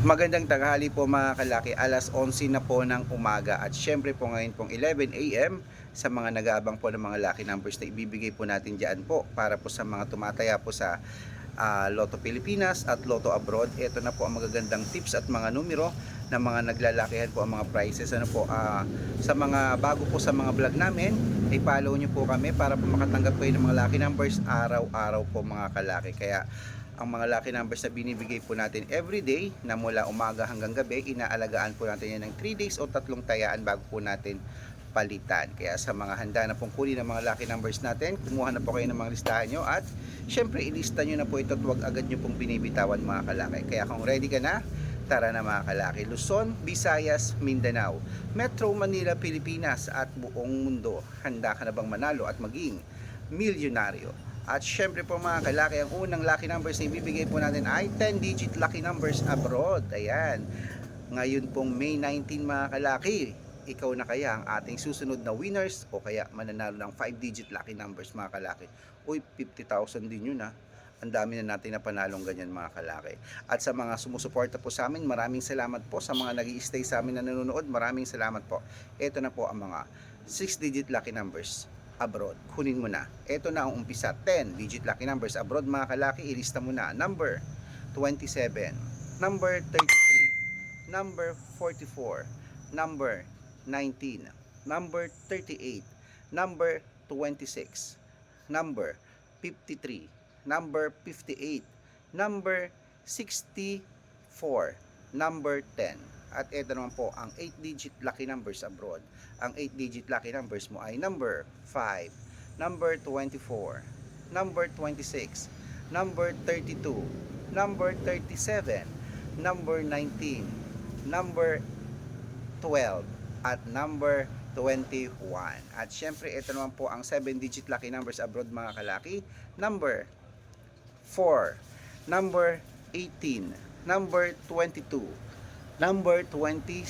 Magandang tanghali po mga kalaki, alas 11 na po ng umaga at syempre po ngayon pong 11 a.m. sa mga nag-aabang po ng mga lucky numbers na ibibigay po natin dyan po para po sa mga tumataya po sa ah, Lotto Pilipinas at Lotto Abroad. Ito na po ang magagandang tips at mga numero na mga naglalakihan po ang mga prices. Ano po, ah, sa mga bago po sa mga vlog namin, i-follow nyo po kami para po makatanggap kayo ng mga lucky numbers araw-araw po mga kalaki. Kaya ang mga lucky numbers na binibigay po natin every day na mula umaga hanggang gabi, inaalagaan po natin yan ng 3 days o tatlong tayaan bago po natin palitan. Kaya sa mga handa na pong kunin ng mga lucky numbers natin, kumuha na po kayo ng mga listahan nyo at syempre ilista nyo na po ito at huwag agad nyo pong binibitawan mga kalaki. Kaya kung ready ka na, tara na mga kalaki. Luzon, Visayas, Mindanao, Metro Manila, Pilipinas at buong mundo. Handa ka na bang manalo at maging milyonaryo? At syempre po mga kalaki, ang unang lucky numbers na ibibigay po natin ay 10-digit lucky numbers abroad. Ayan. Ngayon pong May 19 mga kalaki, ikaw na kaya ang ating susunod na winners o kaya mananalo ng 5-digit lucky numbers mga kalaki. Uy, 50,000 din yun ha. Ang dami na natin na panalong ganyan mga kalaki. At sa mga sumusuporta po sa amin, maraming salamat po. Sa mga nag stay sa amin na nanonood, maraming salamat po. Ito na po ang mga 6-digit lucky numbers abroad. Kunin mo na. Ito na ang umpisa. 10 digit lucky numbers abroad mga kalaki. Ilista mo na. Number 27. Number 33. Number 44. Number 19. Number 38. Number 26. Number 53. Number 58. Number 64. Number 10. At ito naman po ang 8-digit lucky numbers abroad. Ang 8-digit lucky numbers mo ay number 5, number 24, number 26, number 32, number 37, number 19, number 12, at number 21. At syempre, ito naman po ang 7-digit lucky numbers abroad mga kalaki. Number 4, number 18, number 22, number 29,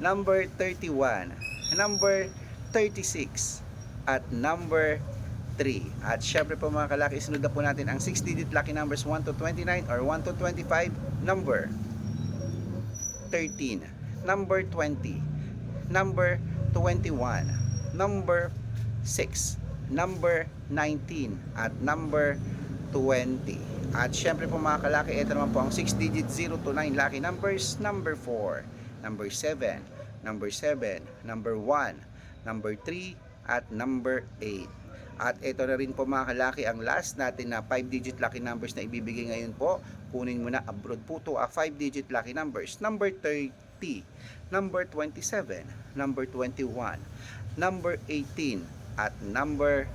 number 31, number 36, at number 3. At syempre po mga kalaki, sunod na po natin ang 6-digit lucky numbers 1 to 29 or 1 to 25, number 13, number 20, number 21, number 6, number 19, at number 20. At syempre po mga kalaki, ito naman po ang 6 digit 0 to 9 lucky numbers, number 4, number 7, number 7, number 1, number 3, at number 8. At ito na rin po mga kalaki ang last natin na 5 digit lucky numbers na ibibigay ngayon po. Kunin mo na abroad po to a 5 digit lucky numbers. Number 30, number 27, number 21, number 18, at number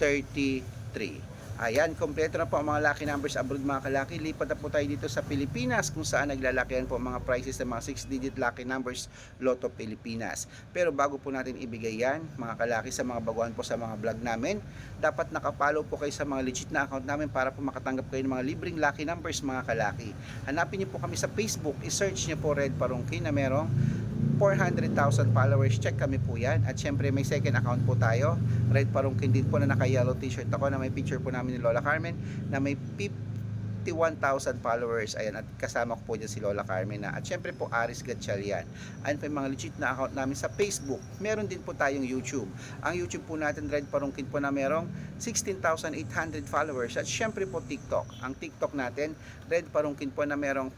33. Ayan, kompleto na po ang mga lucky numbers abroad mga kalaki. Lipat na po tayo dito sa Pilipinas kung saan naglalakihan po ang mga prices ng mga 6-digit lucky numbers Lotto Pilipinas. Pero bago po natin ibigay yan, mga kalaki sa mga baguhan po sa mga vlog namin, dapat nakapalo po kayo sa mga legit na account namin para po makatanggap kayo ng mga libreng lucky numbers mga kalaki. Hanapin niyo po kami sa Facebook, i-search niyo po Red Parungki na merong 400,000 followers. Check kami po yan. At syempre may second account po tayo. Red Parungkin din po na naka-yellow t-shirt ako na may picture po namin ni Lola Carmen na may 51,000 followers. Ayan, at kasama ko po dyan si Lola Carmen na. At syempre po Aris Gatchalian. Ayan po yung mga legit na account namin sa Facebook. Meron din po tayong YouTube. Ang YouTube po natin, Red Parungkin po na merong 16,800 followers. At syempre po TikTok. Ang TikTok natin, Red Parungkin po na merong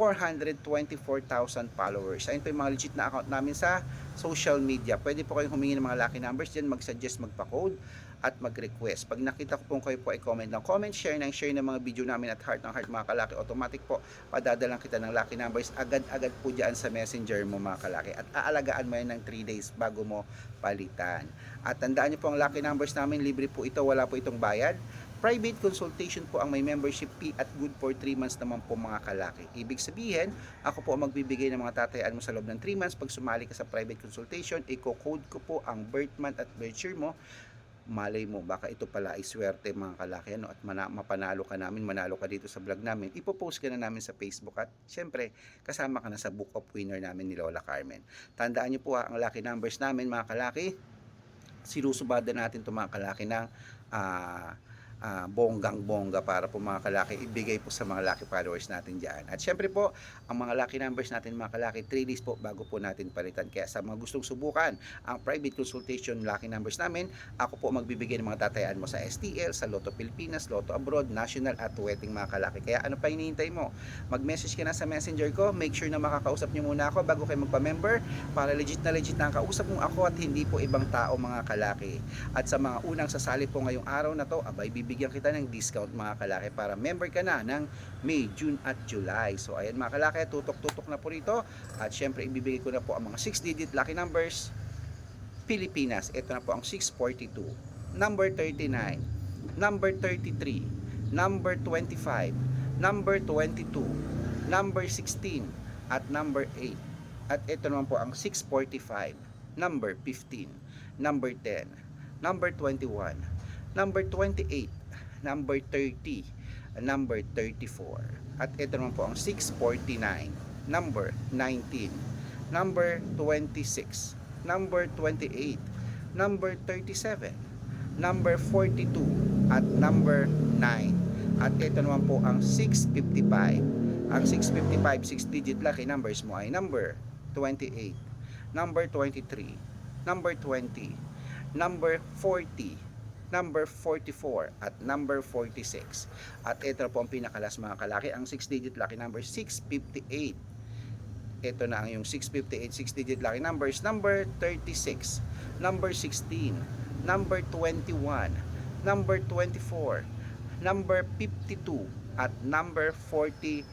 424,000 followers. Ayun po yung mga legit na account namin sa social media. Pwede po kayong humingi ng mga lucky numbers dyan, mag-suggest, magpa-code at mag-request. Pag nakita ko po kayo po ay comment ng comment, share ng share ng mga video namin at heart ng heart mga kalaki. Automatic po, padadalang kita ng lucky numbers agad-agad po dyan sa messenger mo mga kalaki. At aalagaan mo yan ng 3 days bago mo palitan. At tandaan nyo po ang lucky numbers namin, libre po ito, wala po itong bayad. Private consultation po ang may membership fee at good for 3 months naman po mga kalaki. Ibig sabihin, ako po ang magbibigay ng mga tatayaan mo sa loob ng 3 months. Pag sumali ka sa private consultation, i-code ko po ang birth month at birth year mo. Malay mo, baka ito pala ay swerte mga kalaki ano, at mana- mapanalo ka namin, manalo ka dito sa vlog namin. Ipopost ka na namin sa Facebook at syempre, kasama ka na sa book of winner namin ni Lola Carmen. Tandaan niyo po ha, ang lucky numbers namin mga kalaki, sinusubada natin itong mga kalaki ng ah, ah, bonggang-bongga para po mga kalaki ibigay po sa mga lucky followers natin dyan. At syempre po, ang mga lucky numbers natin mga kalaki, 3 days po bago po natin palitan. Kaya sa mga gustong subukan ang private consultation lucky numbers namin, ako po magbibigay ng mga tatayaan mo sa STL, sa Lotto Pilipinas, Lotto Abroad, National at Wedding mga kalaki. Kaya ano pa hinihintay mo? Mag-message ka na sa messenger ko, make sure na makakausap niyo muna ako bago kayo magpa-member para legit na legit na ang kausap mong ako at hindi po ibang tao mga kalaki. At sa mga unang sasali po ngayong araw na to, abay bibigyan kita ng discount mga kalaki para member ka na ng May, June at July. So ayan mga kalaki, tutok-tutok na po rito. At syempre ibibigay ko na po ang mga 6-digit lucky numbers. Pilipinas, ito na po ang 642, number 39, number 33, number 25, number 22, number 16, at number 8. At ito naman po ang 645, number 15, number 10, number 21, number 28, number 30, number 34. At ito naman po ang 649, number 19, number 26, number 28, number 37, number 42, at number 9. At ito naman po ang 655. Ang 655, 6-digit lucky numbers mo ay number 28, number 23, number 20, number 40, number 44, at number 46. At ito po ang pinakalas mga kalaki, ang 6-digit lucky number 658 ito na ang yung 658 6-digit lucky numbers. Number 36 number 16 number 21 number 24 number 52 at number 43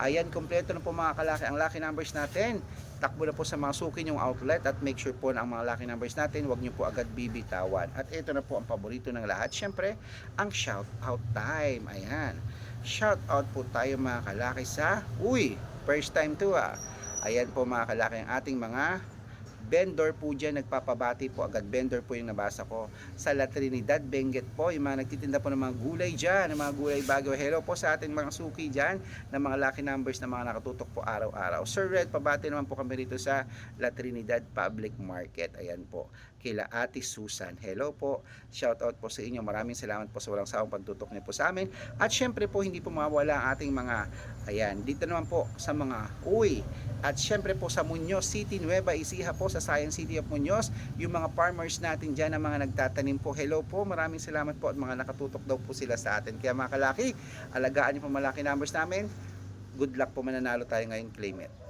ayan kompleto na po mga kalaki ang lucky numbers natin takbo na po sa mga suki yung outlet at make sure po na ang mga lucky numbers natin wag nyo po agad bibitawan. At ito na po ang paborito ng lahat. Syempre ang shout out time. Ayan. Shout out po tayo mga kalaki sa uy first time to ah. Ayan po mga kalaki ang ating mga vendor po dyan nagpapabati po agad. Vendor po yung nabasa ko. Sa La Trinidad Benguet po yung mga nagtitinda po ng mga gulay dyan ng mga gulay bagyo. Hello po sa ating mga suki dyan ng mga lucky numbers na mga nakatutok po araw-araw. Sir Red pabati naman po kami rito sa La Trinidad Public Market. Ayan po kila Ate Susan hello po shout out po sa inyo maraming salamat po sa walang sawang pagtutok niyo po sa amin at syempre po hindi po mawawala ang ating mga ayan dito naman po sa mga uwi at syempre po sa Muñoz City, Nueva Ecija po sa Science City of Muñoz, yung mga farmers natin dyan na mga nagtatanim po. Hello po, maraming salamat po at mga nakatutok daw po sila sa atin. Kaya mga kalaki, alagaan niyo po malaki numbers namin. Good luck po mananalo tayo ngayon, claim it.